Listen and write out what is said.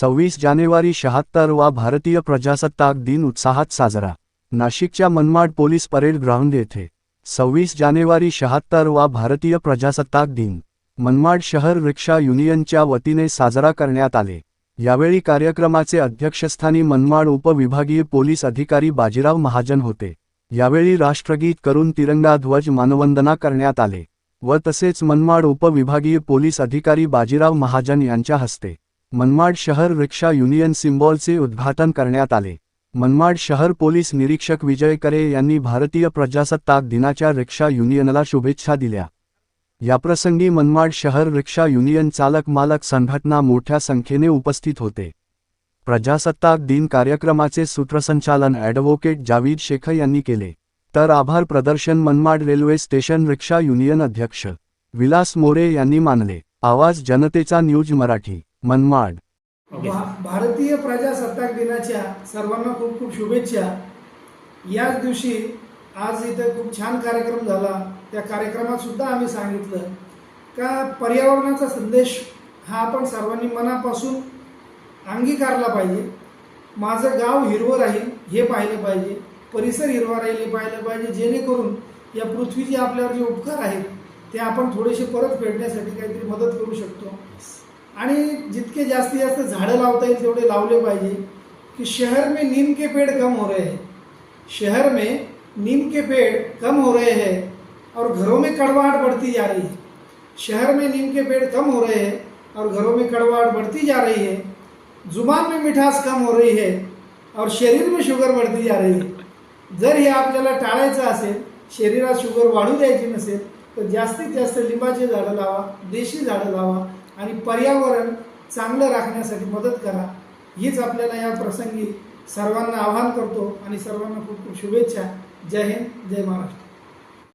सव्वीस जानेवारी शहात्तर वा भारतीय प्रजासत्ताक दिन उत्साहात साजरा. नाशिकच्या मनमाड पोलीस परेड ग्राउंड येथे. सव्वीस जानेवारी शहात्तर वा भारतीय प्रजासत्ताक दिन. मनमाड शहर रिक्षा युनियनच्या वतीने साजरा करण्यात आले. यावेळी कार्यक्रमाचे अध्यक्षस्थानी मनमाड उपविभागीय पोलीस अधिकारी बाजीराव महाजन होते. यावेळी राष्ट्रगीत करून तिरंगा ध्वज मानवंदना करण्यात आले व तसेच मनमाड उपविभागीय पोलीस अधिकारी बाजीराव महाजन यांच्या हस्ते मनमाड शहर रिक्षा युनियन सिम्बॉलचे उद्घाटन करण्यात आले. मनमाड शहर पोलीस निरीक्षक विजय करे यांनी भारतीय प्रजासत्ताक दिनाच्या रिक्षा युनियनला शुभेच्छा दिल्या. याप्रसंगी मनमाड शहर रिक्षा युनियन चालक मालक संघटना मोठ्या संख्येने उपस्थित होते. प्रजासत्ताक दिन कार्यक्रमाचे सूत्रसंचालन ॲडव्होकेट जावीद शेख यांनी केले. तर आभार प्रदर्शन Manmad railway station rickshaw union अध्यक्ष विलास मोरे यांनी मानले. आवाज जनतेचा न्यूज मराठी. मनमाड. भारतीय प्रजासत्ताक दिनाच्या सर्वांना खूप खूप शुभेच्छा. याच दिवशी आज इथे खूप छान कार्यक्रम झाला. त्या कार्यक्रमात सुद्धा आम्ही सांगितलं का पर्यावरणाचा संदेश हा आपण सर्वांनी मनापासून अंगीकारला पाहिजे. माझं गाव हिरवं राहील हे पाहिलं पाहिजे. परिसर हिरवा राहील हे पाहिलं पाहिजे. जेणेकरून या पृथ्वीचे आपल्यावर जे उपकार आहेत ते आपण थोडेसे परत फेडण्यासाठी काहीतरी मदत करू शकतो. आणि जितके जास्तीत जास्त झाडं लावता येईल तेवढे लावले पाहिजे कि शहर में नीम के पेड़ कम हो रहे हैं. शहर में नीम के पेड़ कम हो रहे हैं और घरों में कड़वाहट बढ़ती जा रही है. शहर में नीम के पेड़ कम हो रहे हैं और घरों में कड़वाहट बढ़ती जा रही है. जुबान में मिठास कम हो रही है और शरीर में शुगर बढ़ती जा रही है. जर हे आपल्याला टाळायचं असेल शरीरात शुगर वाढू द्यायची नसेल तर जास्तीत जास्त लिंबाची झाडं लावा देशी झाडं लावा आणि पर्यावरण चांगलं राखण्यासाठी मदत करा. हीच आपल्याला या प्रसंगी सर्वांना आवाहन करतो आणि सर्वांना खूप खूप शुभेच्छा. जय हिंद जय महाराष्ट्र.